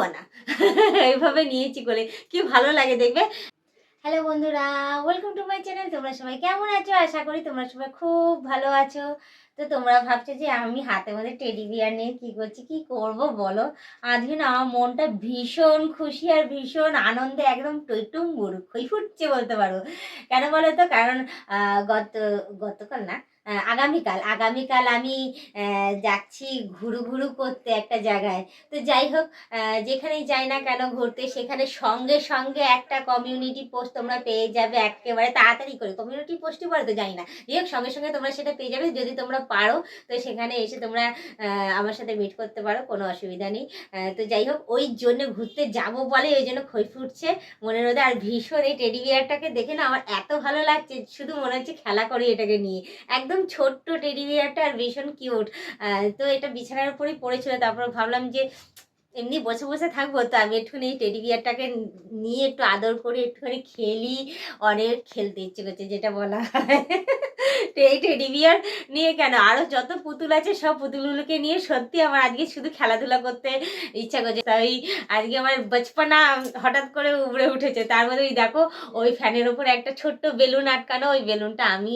মনা এইভাবে নিয়েছি করে কি ভালো লাগে দেখবে। হ্যালো বন্ধুরা ওয়েলকাম টু মাই চ্যানেল তোমরা সবাই কেমন আছো? আশা করি তোমরা সবাই খুব ভালো আছো। তো তোমরা ভাবছ যে আমি হাতে মধ্যে টেডি বিয়ার নিয়ে কি করছি, কি করব বলো? আজকে না আমার মনটা ভীষণ খুশি আর ভীষণ আনন্দে একদম টইটুম মুরুখই ফুটছে বলতে পারো। কেন বলো তো? কারণ গত, গতকাল না আগামীকাল আগামীকাল আমি যাচ্ছি ঘুরু ঘুরু করতে একটা জায়গায়। তো যাই হোক যেখানেই যাই না কেন ঘুরতে, সেখানে সঙ্গে সঙ্গে একটা কমিউনিটি পোস্ট তোমরা পেয়ে যাবে একেবারে তাড়াতাড়ি করে। কমিউনিটি পোস্টই বলে তো জানি না। যাই হোক, সঙ্গে সঙ্গে তোমরা সেটা পেয়ে যাবে। যদি তোমরা পারো, তো সেখানে এসে তোমরা আমার সাথে মিট করতে পারো, কোনো অসুবিধা নেই। তো যাই হোক, ওই জন্য ঘুরতে যাব বলে ওই জন্য খই ফুটছে। মনের মধ্যে আর ভীষণ এই টেডি বিয়ারটাকে দেখে না আমার এত ভালো লাগছে। শুধু মনে হচ্ছে খেলা করি এটাকে নিয়ে। একদম ছোট্ট টেডি বিয়ারটা আর ভীষণ কিউট তো এটা বিছানার উপরেই পড়েছিল তারপর ভাবলাম যে এমনি বসে বসে থাকব তো আমি একটুখানি এই টেডি বিয়ারটাকে নিয়ে একটু আদর করে একটুখানি খেলি। অনেক খেলতে ইচ্ছে করছে, যেটা বলা হয়। তো এই টেডি বিয়ার নিয়ে কেন? আরও যত পুতুল আছে, সব পুতুলগুলোকে নিয়ে সত্যি আমার আজকে শুধু খেলাধুলা করতে ইচ্ছা করছে। তাই আজকে আমার বচপনা হঠাৎ করে উবড়ে উঠেছে। তার মধ্যে ওই দেখো, ওই ফ্যানের ওপর একটা ছোট্ট বেলুন আটকানো, ওই বেলুনটা আমি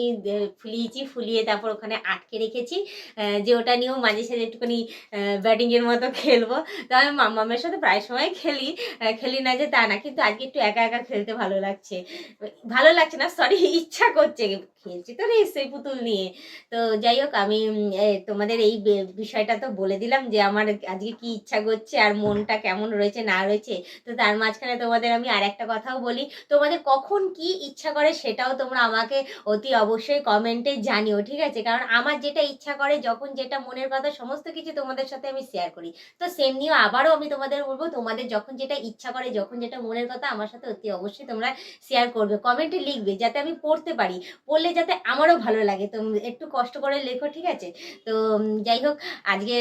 ফুলিয়েছি, ফুলিয়ে তারপর ওখানে আটকে রেখেছি। যে ওটা নিয়েও মাঝে সাঝে একটুখানি ব্যাটিংয়ের মতো খেলব। তো আমি মামামের সাথে প্রায় সময় খেলি খেলি না যে তা না, কিন্তু আজকে একটু একা একা খেলতে ভালো লাগছে। ভালো লাগছে না সরি ইচ্ছা করছে। খেলছি তো সেই পুতুল নিয়ে। তো যাই হোক, আমি তোমাদের এই বিষয়টা তো বলে দিলাম যে আমার আজকে কি ইচ্ছা করছে আর মনটা কেমন রয়েছে, না রয়েছে। তো তার মাঝখানে তোমাদের আমি আর একটা কথাও বলি। তোমাদের কখন কি ইচ্ছা করে সেটাও তোমরা আমাকে অতি অবশ্যই কমেন্টে জানিও, ঠিক আছে? কারণ আমার যেটা ইচ্ছা করে, যখন যেটা মনের কথা, সমস্ত কিছু তোমাদের সাথে আমি শেয়ার করি। তো সেমনিও আবারও আমি তোমাদের বলব, তোমাদের যখন যেটা ইচ্ছা করে, যখন যেটা মনের কথা আমার সাথে অতি অবশ্যই তোমরা শেয়ার করবে। কমেন্টে লিখবে যাতে আমি পড়তে পারি। পড়লে যাতে আমারও ভালো লাগে। তো একটু কষ্ট করে লেখো, ঠিক আছে? তো যাই হোক, আজকে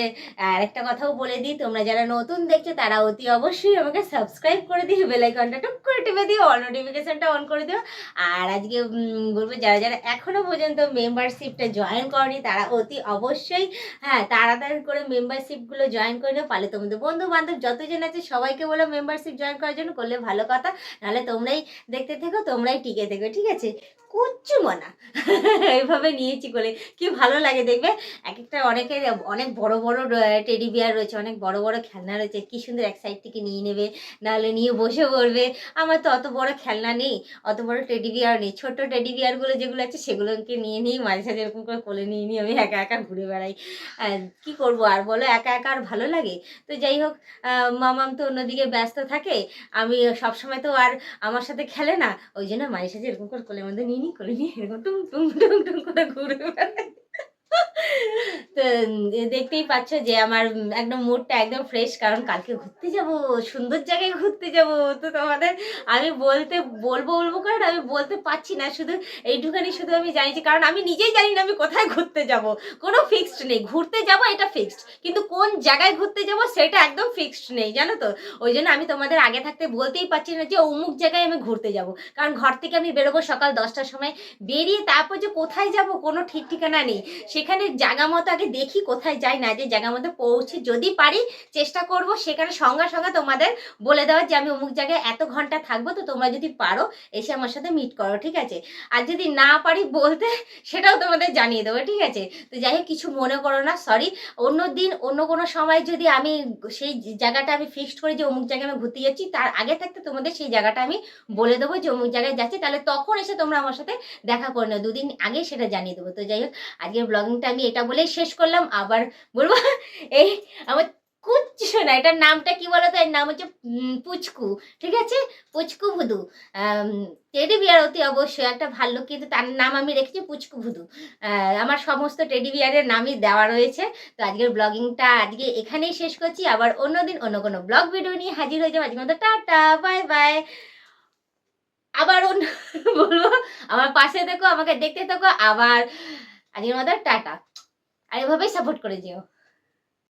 আর একটা কথাও বলে দিই। তোমরা যারা নতুন দেখছ, তারা অতি অবশ্যই আমাকে সাবস্ক্রাইব করে দিও বেলাইকনটা টুক করে টিপে দিও অল নোটিফিকেশনটা অন করে দিও। আর আজকে বলব যারা যারা এখনও পর্যন্ত মেম্বারশিপটা জয়েন করনি, তারা অতি অবশ্যই হ্যাঁ তাড়াতাড়ি করে মেম্বারশিপগুলো জয়েন করে নিও। পারলে তোমাদের বন্ধু বান্ধব যতজন আছে সবাইকে বলো মেম্বারশিপ জয়েন করার জন্য করলে ভালো কথা। নাহলে তোমরাই দেখতে থেকো, তোমরাই টিকে থেকো, ঠিক আছে? কুচ্ছু মনা। এইভাবে নিয়েছি করে কি ভালো লাগে দেখবে? এক একটা অনেকের অনেক বড় বড় টেডি বিয়ার রয়েছে, অনেক বড় বড় খেলনা রয়েছে। কি সুন্দর এক সাইড থেকে নিয়ে নেবে, নাহলে নিয়ে বসে পড়বে। আমার তো অত বড় খেলনা নেই, অত বড় টেডি বিয়ার নেই। ছোট টেডি বিয়ারগুলো যেগুলো আছে, সেগুলোকে নিয়ে নিই মাঝে সাঝে এরকম করে কোলে নিয়ে নিয়ে আমি একা একা ঘুরে বেড়াই। কি করব? আর বলো, একা একা আর ভালো লাগে? তো যাই হোক মামাম তো অন্যদিকে ব্যস্ত থাকে। আমি সবসময় তো আর আমার সাথে খেলে না। ওই জন্য মায়ের সাথে এরকম করে কোলের মধ্যে নিয়ে নিই, কোলে নিয়ে এরকম টুম টুম টুম টুম করে ঘুরে বেড়াই। দেখতেই পাচ্ছ যে আমার একদম মুডটা একদম ফ্রেশ কারণ কালকে ঘুরতে যাব, সুন্দর জায়গায় ঘুরতে যাব। তো তোমাদের আমি বলতে, বলব বলব কারণ আমি বলতে পারছি না, শুধু এইটুখানি শুধু আমি জানিছি কারণ আমি নিজেই জানি না আমি কোথায় ঘুরতে যাব। কোনো ফিক্সড নেই, ঘুরতে যাব এটা ফিক্সড কিন্তু কোন জায়গায় ঘুরতে যাব সেটা একদম ফিক্সড নেই, জানো তো? ওই জন্য আমি তোমাদের আগে থাকতে বলতেই পারছি না যে অমুক জায়গায় আমি ঘুরতে যাব। কারণ ঘর থেকে আমি বেরোবো সকাল দশটার সময়, বেরিয়ে তারপর যে কোথায় যাব কোনো ঠিক ঠিকানা নেই। সেখানে জায়গা মতো আগে দেখি কোথায় যাই, না যে জায়গার মধ্যে পৌঁছে যদি পারি চেষ্টা করব, সেখানে সঙ্গে সঙ্গে তোমাদের বলে দেওয়ার যে আমি অমুক জায়গায় এত ঘণ্টা থাকব, তো তোমরা যদি পারো এসে আমার সাথে মিট করো, ঠিক আছে? আর যদি না পারি বলতে, সেটাও তোমাদের জানিয়ে দেবো, ঠিক আছে? তো যাই হোক, কিছু মনে করো না সরি অন্য দিন, অন্য কোনো সময় যদি আমি সেই জায়গাটা আমি ফিক্সড করি যে অমুক জায়গায় আমি ঘুরতে যাচ্ছি, তার আগে থাকতে তোমাদের সেই জায়গাটা আমি বলে দেবো যে অমুক জায়গায় যাচ্ছি, তাহলে তখন এসে তোমরা আমার সাথে দেখা করে নাও, দুদিন আগে সেটা জানিয়ে দেবো। তো যাই হোক, আজকের ব্লগিংটা আমি এটা বলেই শেষ করলাম, আবার বলব, এই আমার কুচ্ছু না এটার নামটা কি বলতো? এর নাম হচ্ছে পুচকু, ঠিক আছে? পুচকু ভুদু। টেডি বিয়ার অতি অবশ্যই একটা ভালো কিন্তু তার নাম আমি রেখেছি পুচকু ভুদু। আমার সমস্ত টেডি বিয়ারের নামই দেওয়া রয়েছে। তো আজকের ব্লগিংটা আজকে এখানেই শেষ করছি। আবার অন্যদিন অন্য কোনো ব্লগ ভিডিও নিয়ে হাজির হয়ে যাব। আজকের মতো টাটা বাই বাই আবার অন্য, বলব, আমার পাশে থেকো, আমাকে দেখতে থাকো। আবার আজকের মতো টাটা। আর এভাবেই সাপোর্ট করে যেও।